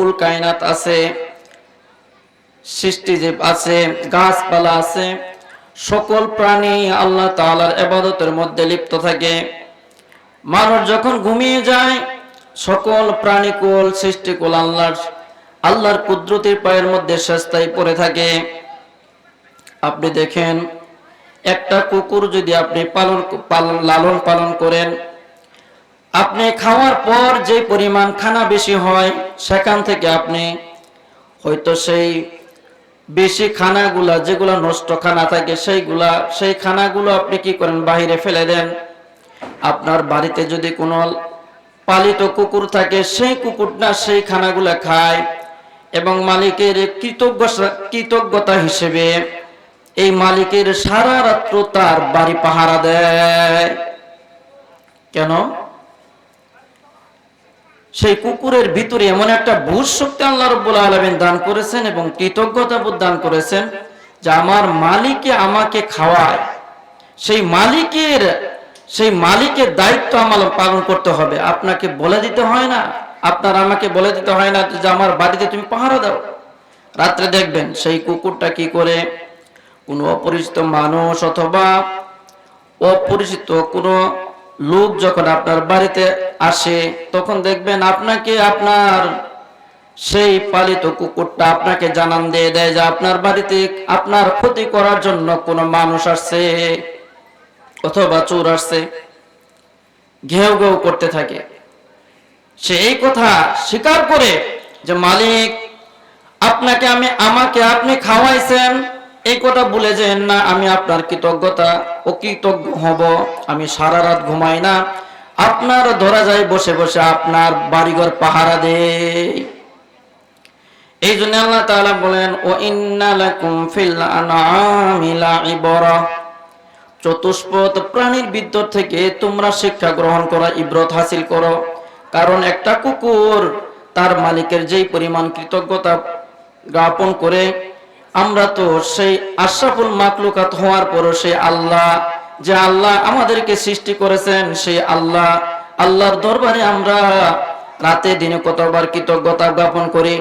কুল কায়নাত আছে, সৃষ্টিজীব আছে, গাছপালা আছে, সকল প্রাণী আল্লাহ তাআলার ইবাদতের মধ্যে লিপ্ত থাকে। মানুষ যখন ঘুমিয়ে যায়, সকল প্রাণীকুল, সৃষ্টিকুল আল্লাহর আল্লাহর কুদরতির পায়ের মধ্যে শেষতাই পড়ে থাকে। আপনি দেখেন, একটা কুকুর যদি আপনি পালন পালন, লালন পালন করেন আপনি খাওয়ার পর যে পরিমাণ খানা বেশি হয়, সেখান থেকে আপনি হয়তো সেই বেশি খানাগুলা, যেগুলা নষ্ট খানা থাকে, সেইগুলা, সেই খানাগুলো আপনি কি করেন? বাইরে ফেলে দেন। আপনার বাড়িতে যদি কোনো পালিত কুকুর থাকে, সেই কুকুরটা সেই খানাগুলা খায় এবং মালিকের কৃতজ্ঞ কৃতজ্ঞতা হিসেবে এই মালিকের সারা রাত্র তার বাড়ি পাহারা দেয়। কেন? সেই কুকুরের ভিতরে এমন একটা বুঝ শক্তি আল্লাহ রব্বুল আলমিন দান করেছেন এবং কৃতজ্ঞতা বোধ দান করেছেন যে আমার মালিকে আমাকে খাওয়ায়। সেই মালিকের সেই মালিকের দায়িত্ব আমার পালন করতে হবে। আপনাকে বলে দিতে হয় না, আপনার আমাকে বলে দিতে হয় না যে আমার বাড়িতে তুমি পাহারা দাও। রাত্রে দেখবেন সেই কুকুরটা কি করে? কোনো অপরিচিত মানুষ অথবা অপরিচিত কোনো লোক যখন আপনার বাড়িতে আসে, তখন দেখবেন আপনাকে আপনার সেই পালিত কুকুরটা আপনাকে জানান দিয়ে দেয় যে আপনার বাড়িতে আপনার ক্ষতি করার জন্য কোনো মানুষ আসছে অথবা চোর আসছে। ঘেউ ঘেউ করতে থাকে। সে এই কথা স্বীকার করে যে, মালিক, আপনাকে আমি, আমাকে আপনি খাওয়াইছেন কথা ভুলে যেন না, আমি আপনার কৃতজ্ঞতা ও কৃতজ্ঞ হব। আমি সারা রাত ঘুমাই না। আপনার ধরা যায় বসে বসে আপনার বাড়িঘর পাহারা দেই এই জন্য আল্লাহ তাআলা বলেন, ও ইন্না লাকুম ফিল আনআমি লাইবরা। চতুষ্পদ প্রাণীর ভিতর থেকে তোমরা শিক্ষা গ্রহণ করা ইব্রত হাসিল করো। কারণ একটা কুকুর তার মালিকের যেই পরিমাণ কৃতজ্ঞতা জ্ঞাপন করে আমরা তো সেই আশরাফুল মাকলুকাত হওয়ার পরও সেই আল্লাহ, যে আল্লাহ আমাদেরকে সৃষ্টি করেছেন, সেই আল্লাহ, আল্লাহর দরবারে আমরা রাতে দিনে কতবার কৃতজ্ঞতা জ্ঞাপন করি।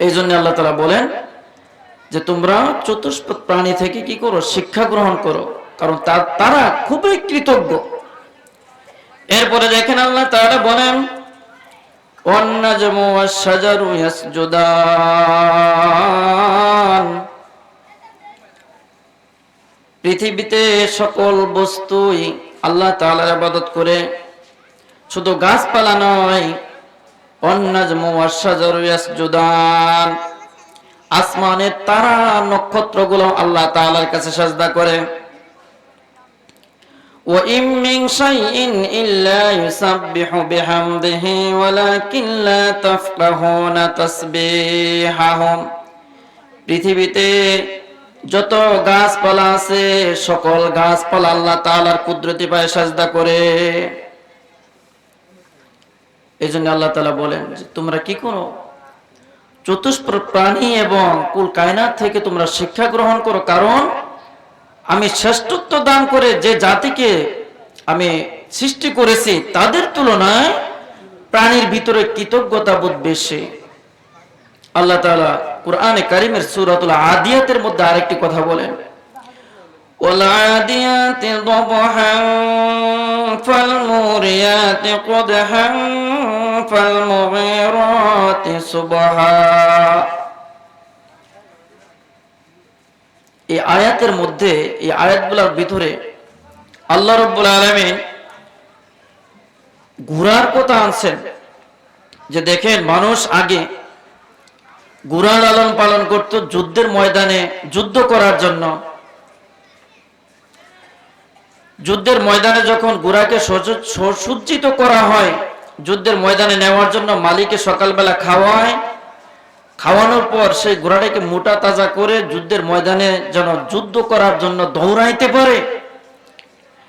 এই জন্য আল্লাহ তালা বলেন যে তোমরা চতুষ্পদ প্রাণী থেকে কি করো? শিক্ষা গ্রহণ করো। কারণ তারা খুবই কৃতজ্ঞ। এরপরে দেখেন আল্লাহ তারা বলেন পৃথিবীতে সকল বস্তুই আল্লাহ তাআলার ইবাদত করে, শুধু গাছপালা নয় অন্নাজমু ইয়াসজুদান। আসমানের তারা নক্ষত্রগুলো আল্লাহ তাআলার কাছে সাজদা করে। وإن من شيء إلا يسبح بحمده ولكن لا تفقهون تسبيحهم পৃথিবীতে যত গাছপালা আছে সকল গাছপালা আল্লাহ তাআলার কুদরতি পায়ে সাজদা করে এই জন্য আল্লাহ তাআলা বলেন যে তোমরা কি করো চতুষ্প প্রাণী এবং কুল কায়নাত থেকে তোমরা শিক্ষা গ্রহণ করো কারণ আমি শ্রেষ্ঠত্ব দান করে যে জাতিকে আমি সৃষ্টি করেছি তাদের তুলনায় প্রাণীর ভিতরে কৃতজ্ঞতা বোধ বেশি আল্লাহ তাআলা কোরআনে কারিমের সূরাতুল আদিয়াতের মধ্যে আরেকটি কথা বলেন والعاديات ضبحا فالموريات قدحا فالمغيرات صبحا এই আয়াতের মধ্যে এই আয়াতগুলোর ভিতরে আল্লাহ রব্বুল আলমিন ঘোড়ার কথা আনছেন যে দেখেন মানুষ আগে ঘোড়া লালন পালন করত যুদ্ধের ময়দানে যুদ্ধ করার জন্য। যুদ্ধের ময়দানে যখন ঘোড়াকে সজ্জিত করা হয়, যুদ্ধের ময়দানে নেওয়ার জন্য মালিকে সকালবেলা খাওয়ায় খাওয়ানোর পর সেই ঘোড়াটাকে মোটা তাজা করে যুদ্ধের ময়দানে যেন যুদ্ধ করার জন্য দৌড়াইতে পারে।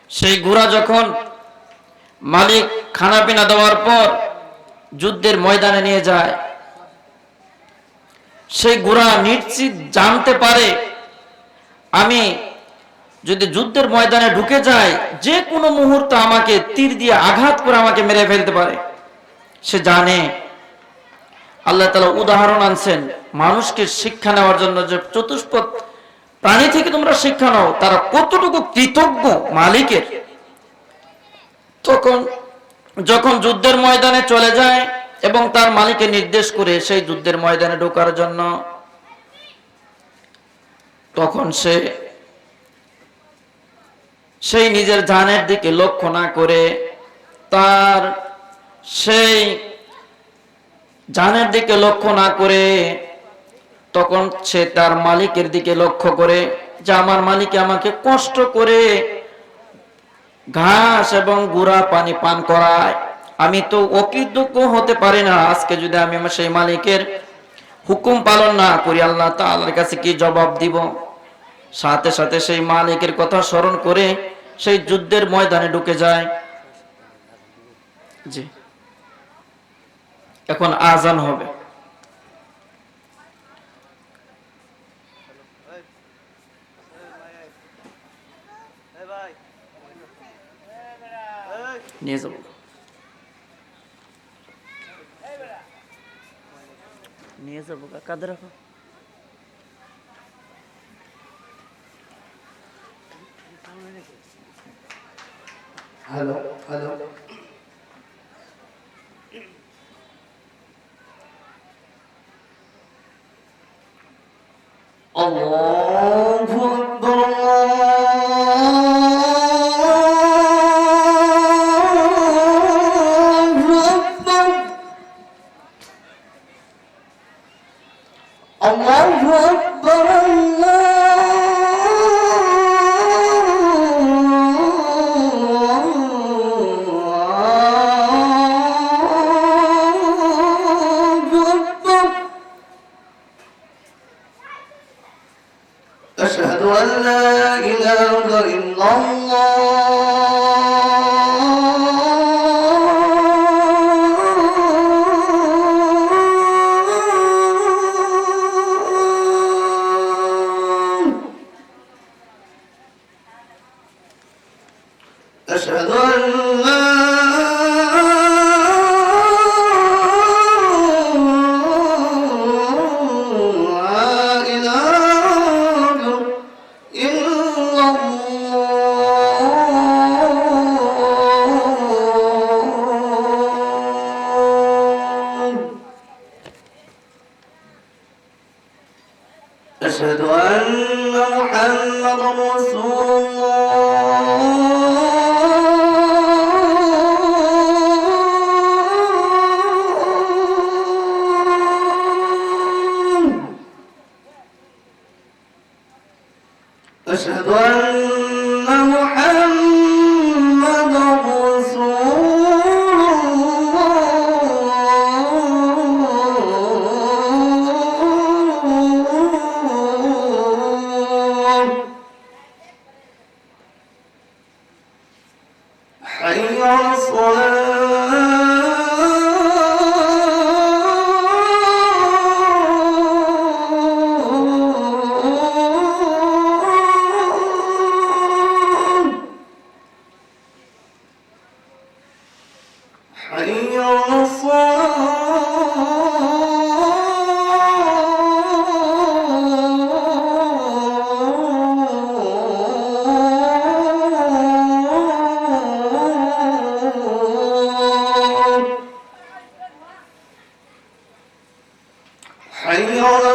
সেই ঘোড়া যখন মালিক খানা পিনা দেওয়ার পর যুদ্ধের ময়দানে নিয়ে যায়, সেই ঘোড়া নিশ্চিত জানতে পারে, আমি যদি যুদ্ধের ময়দানে ঢুকে যায় যে কোনো মুহূর্তে আমাকে তীর দিয়ে আঘাত করে আমাকে মেরে ফেলতে পারে। সে জানে আল্লাহ তালা উদাহরণ আনছেন, মানুষকে শিক্ষা নেওয়ার জন্য যে চতুষ্পদ প্রাণী থেকে তোমরা শিক্ষা নাও, তারা কতটুকু কৃতজ্ঞ মালিকের? তখন যখন যুদ্ধের ময়দানে চলে যায় এবং তার মালিকে নির্দেশ করে সেই যুদ্ধের ময়দানে ঢোকার জন্য, তখন সে সেই নিজের জানের দিকে লক্ষ্য না করে তার সেই জানের দিকে লক্ষ্য না করে, তখন সে তার মালিকের দিকে লক্ষ্য করে যে আমার মালিক আমাকে কষ্ট করে ঘাস এবং গুড়া পানি পান করায়। আমি তো অকৃতজ্ঞ হতে পারি না। আজকে যদি আমি আমার সেই মালিকের হুকুম পালন না করি, আল্লাহ তাআলার কাছে কি জবাব দিব? সাথে সাথে সেই মালিকের কথা স্মরণ করে সেই যুদ্ধের ময়দানে ঢুকে যায়। জি। এখন আজান হবে। নিয়ে যাব। নিয়ে যাব কাঁধে রাখো। Hello hello. 当然 أشهد أن محمد رسول الله. حي على الصلاة حي على